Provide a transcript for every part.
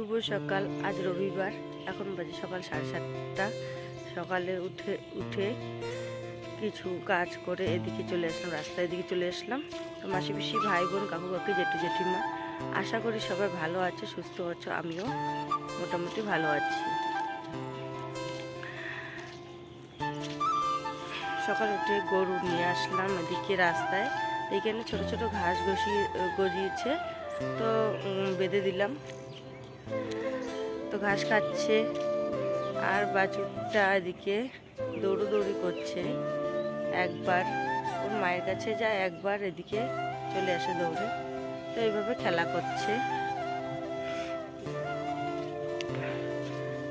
শুভ সকাল, আজ রবিবার। এখন বাজে সকাল সাড়ে সাতটা। সকালে উঠে উঠে কিছু কাজ করে এদিকে চলে আসলাম, রাস্তায় এদিকে চলে আসলাম। তো মাসি, পিসি, ভাই, বোন, কাকু, কাকি, জেঠু, জেঠিমা, আশা করি সবাই ভালো আছে, সুস্থ আছো, আমিও মোটামুটি ভালো আছি। সকাল উঠে গরু নিয়ে আসলাম এদিকে রাস্তায়। এখানে ছোট ছোট ঘাস গজিয়ে গজিয়েছে। তো বেঁধে দিলাম। তো ঘাস খাচ্ছে, আর বাছুরটা এদিকে দৌড়োদৌড়ি করছে। একবার ওর মায়ের কাছে যায়, একবার এদিকে চলে আসে দৌড়ে। তো এইভাবে খেলা করছে।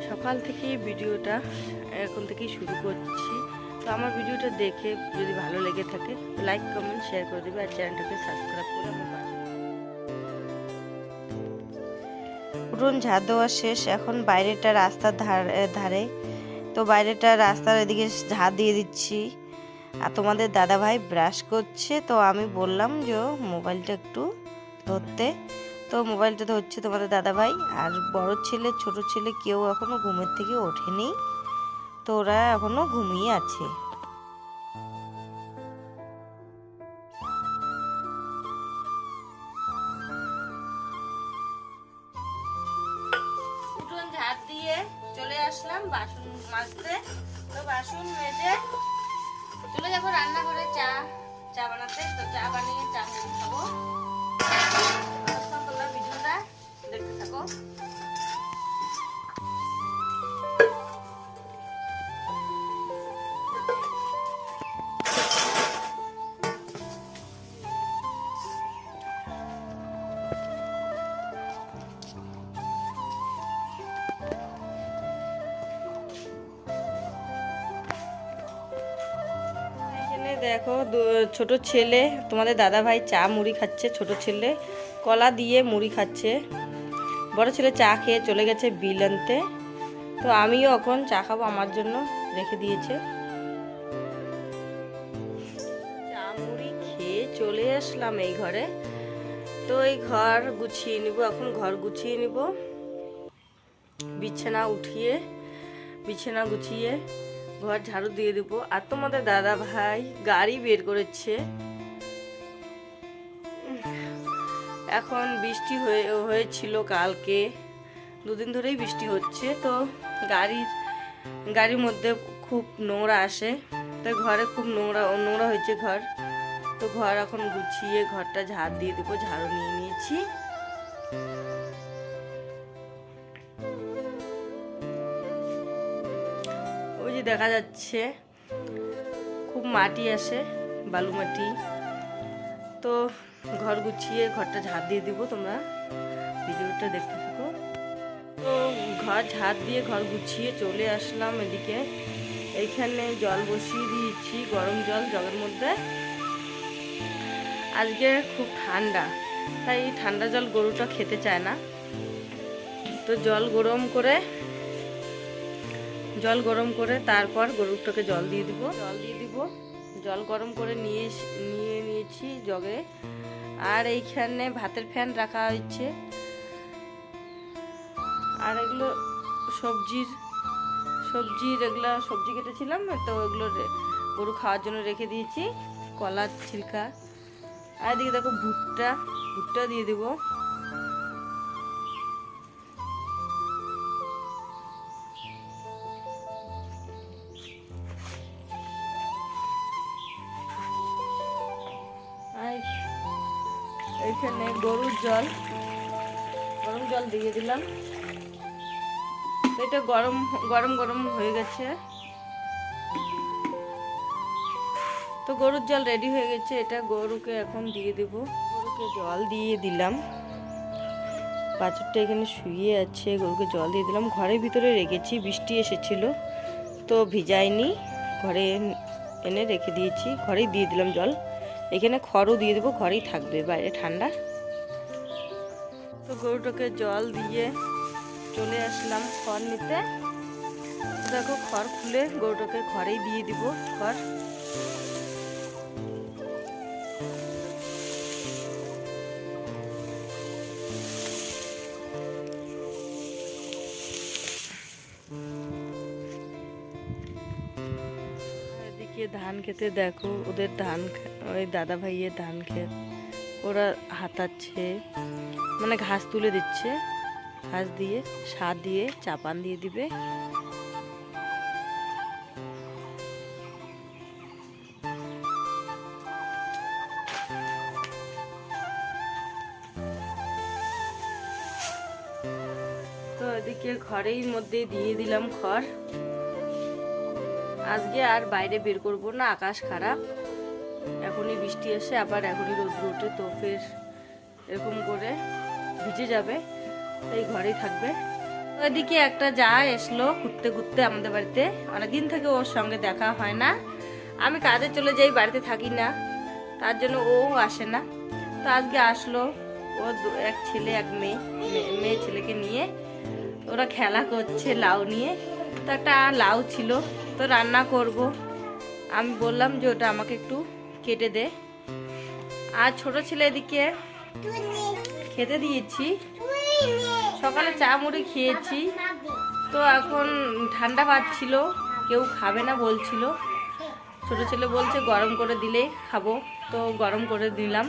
সকাল থেকে ভিডিওটা এখন থেকেই শুরু করছি। তো আমার ভিডিওটা দেখে যদি ভালো লেগে থাকে, লাইক, কমেন্ট, শেয়ার করে দেবে, আর চ্যানেলটাকে সাবস্ক্রাইব করে আমার উঠোন ঝাড় দেওয়া শেষ, এখন বাইরেটা রাস্তার ধারে ধারে। তো বাইরেটা রাস্তার এদিকে ঝাড় দিয়ে দিচ্ছি। আর তোমাদের দাদা ভাই ব্রাশ করছে, তো আমি বললাম যে মোবাইলটা একটু ধরতে। তো মোবাইলটা ধরছে তোমাদের দাদা ভাই আর বড় ছেলে, ছোট ছেলে কেউ এখনও ঘুমের থেকে ওঠেনি। তো ওরা এখনও ঘুমিয়ে আছে। বাসন মেজে চলে যাব রান্নাঘরে চা চা বানাতে, তো চা বানিয়ে চা খাব। করলাম ভিডিওটা দেখতে থাকো। দেখো ছোট ছেলে, তোমাদের দাদা ভাই চা মুড়ি খাচ্ছে, ছোট ছেলে। কলা দিয়ে মুড়ি খাচ্ছে। বড় ছেলে চা খেয়ে চলে গেছে বিল আনতে তো আমিও এখন চা খাব, আমার জন্য রেখে দিয়েছে। চা মুড়ি খেয়ে চলে আসলাম এই ঘরে। তো এই ঘর গুছিয়ে নিব, এখন ঘর গুছিয়ে নিব। বিছানা উঠিয়ে, বিছানা গুছিয়ে ঘর ঝাড়ু দিয়ে দিব। আর তোমাদের দাদা ভাই গাড়ি বের করেছে। এখন বৃষ্টি হয়ে, হয়েছিল কালকে। দুদিন ধরেই বৃষ্টি হচ্ছে, তো গাড়ির গাড়ির মধ্যে খুব নোংরা আসে। তো ঘরে খুব নোংরা নোংরা হয়েছে ঘর। তো ঘর এখন গুছিয়ে, ঘরটা ঝাড় দিয়ে দেবো, ঝাড়ু নিয়ে নিয়েছি। দেখা যাচ্ছে। খুব মাটি আসে বালু মাটি। তো ঘর গুছিয়ে ঘরটা ঝাড় দিয়ে দিব তোমরা। ভিডিওটা দেখতে থাকো। তো ঘর ঝাড় দিয়ে ঘর গুছিয়ে চলে আসলাম এদিকে। এইখানে জল বসিয়ে দিয়েছি, গরম জল জলের মধ্যে। আজকে খুব ঠান্ডা, তাই ঠান্ডা জল গরুটা খেতে চায় না। তো জল গরম করে জল গরম করে তারপর গরুরটাকে জল দিয়ে দিব। জল দিয়ে দিব। জল গরম করে নিয়ে নিয়ে নিয়েছি জগে। আর এইখানে ভাতের ফ্যান রাখা হয়েছে। আর এগুলো সবজির সবজির এগুলো, সবজি কেটেছিলাম, তো ওগুলো গরু খাওয়ার জন্য রেখে দিয়েছি। কলার ছিলকা। আর এদিকে দেখো ভুট্টা ভুট্টা দিয়ে দেবো। এইখানে গরুর জল। গরম জল দিয়ে দিলাম। এটা গরম গরম গরম হয়ে গেছে। তো গরুর জল রেডি হয়ে গেছে। এটা গরুকে এখন দিয়ে দেব। গরুকে জল দিয়ে দিলাম। বাছুরটা এখানে শুয়ে আছে। গরুকে জল দিয়ে দিলাম। ঘরের ভিতরে রেখেছি। বৃষ্টি এসেছিল, তো ভিজাইনি। ঘরে এনে রেখে দিয়েছি। ঘরেই দিয়ে দিলাম জল। এখানে খড়ও দিয়ে দেবো, ঘরেই থাকবে বাইরে ঠান্ডা। তো গরুটাকে জল দিয়ে চলে আসলাম খড় নিতে। দেখো খড় খুলে গরুটাকে ঘরেই দিয়ে দিব, খড়। ধান খেতে দেখো, ওদের ধান ওই দাদা ভাইয়ের ধান ক্ষেত ওরা হাতাচ্ছে মানে ঘাস তুলে দিচ্ছে। ঘাস দিয়ে, সার দিয়ে, চাপান দিয়ে দিবে। তো এদিকে ঘরেই মধ্যে দিয়ে দিলাম খড়। আজকে আর বাইরে বের করব না, আকাশ খারাপ। এখনই বৃষ্টি এসে আবার এখনই রোদ ওঠে তো ফের এরকম করে ভিজে যাবে, তাই ঘরেই থাকবে। তো এদিকে একটা যা এসলো ঘুরতে ঘুরতে আমাদের বাড়িতে, অনেকদিন থেকে ওর সঙ্গে দেখা হয় না। আমি কাজে চলে যাই, বাড়িতে থাকি না, তার জন্য ও আসে না। তো আজকে আসলো ও এক ছেলে, এক মেয়ে- মেয়ে ছেলেকে নিয়ে। ওরা খেলা করছে লাউ নিয়ে। তো একটা লাউ ছিল, তো রান্না করব। আমি বললাম যে ওটা আমাকে একটু কেটে দে। আর ছোট ছেলে এদিকে খেতে দিয়েছি। সকালে চা মুড়ি খেয়েছি। তো এখন ঠান্ডা পাচ্ছিল কেউ খাবে না বলছিল। ছোট ছেলে বলছে গরম করে দিলেই খাব। তো গরম করে দিলাম।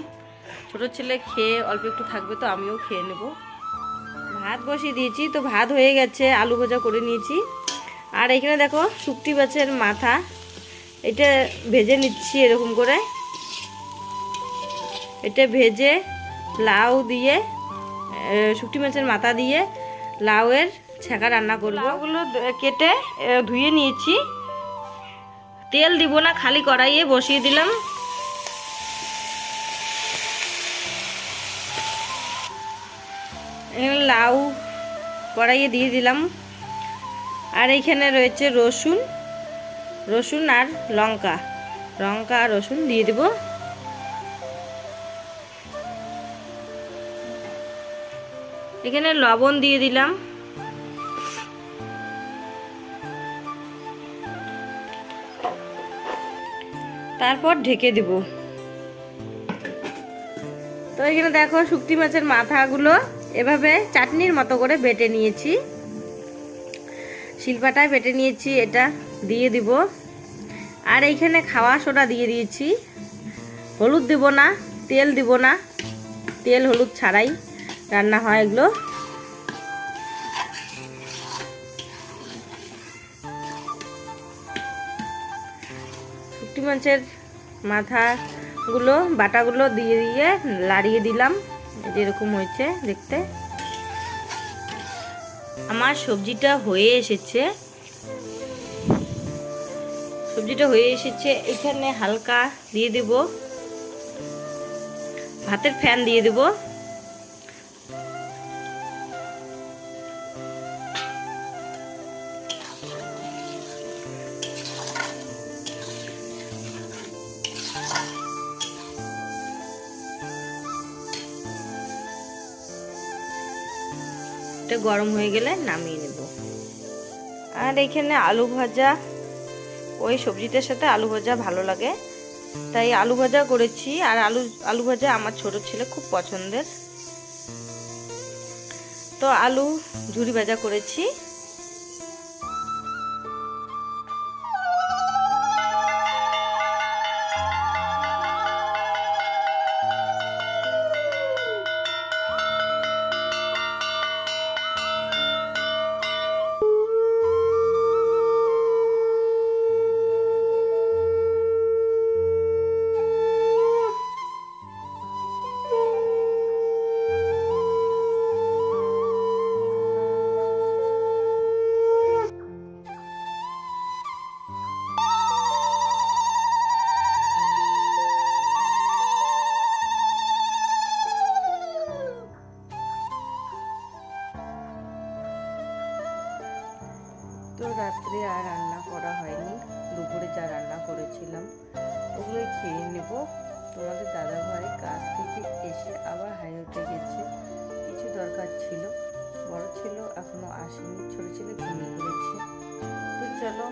ছোট ছেলে খেয়ে অল্প একটু থাকবে তো, আমিও খেয়ে নেব। ভাত বসিয়ে দিয়েছি, তো ভাত হয়ে গেছে, আলু ভাজা করে নিয়েছি। আর এখানে দেখো শুকটি মাছের মাথা। এটা ভেজে নিচ্ছি এরকম করে। এটা ভেজে লাউ দিয়ে শুকটি মাছের মাথা দিয়ে লাউয়ের ছ্যাঁকা রান্না করব। দ- কেটে ধুয়ে নিয়েছি। তেল দিব না, খালি কড়াইয়ে বসিয়ে দিলাম। লাউ কড়াইয়ে দিয়ে দিলাম। আর এইখানে রয়েছে রসুন রসুন আর লঙ্কা। লঙ্কা আর রসুন দিয়ে দিব। এখানে লবণ দিয়ে দিলাম। তারপর ঢেকে দিব। তো এখানে দেখো শুকটি মাছের মাথাগুলো এভাবে চাটনির মতো করে বেটে নিয়েছি। শিলপাটায় বেটে নিয়েছি, এটা দিয়ে দিব। আর এইখানে খাওয়া সোডা দিয়ে দিয়েছি। হলুদ দিব না, তেল দিব না। তেল হলুদ ছাড়াই রান্না হয় এগুলো। মাছের মাথাগুলো, বাটাগুলো দিয়ে দিয়ে লাড়িয়ে দিলাম। যেরকম হয়েছে দেখতে। আমার সবজিটা হয়ে এসেছে। সবজিটা হয়ে এসেছে, এখানে হালকা দিয়ে দেব। ভাতের ফ্যান দিয়ে দেব। এটা গরম হয়ে গেলে নামিয়ে নেব। আর এখানে আলু ভাজা, ওই সবজিটার সাথে আলু ভাজা ভালো লাগে। তাই আলু ভাজা করেছি, আর আলু আলু ভাজা আমার ছোট ছেলে খুব পছন্দের। তো আলু ঝুড়ি ভাজা করেছি। তো রাত্রে আর রান্না করা হয়নি। দুপুরে যা রান্না করেছিলাম, ওগুলোই খেয়ে নেব। তোমাদের দাদা ভাই কাজ থেকে এসে আবার হাইওয়েতে গেছে। কিছু দরকার ছিল, বড় ছিল এখনও আসেনি, ছোটো ছেলে ঘুমিয়ে পড়েছে। তো চলো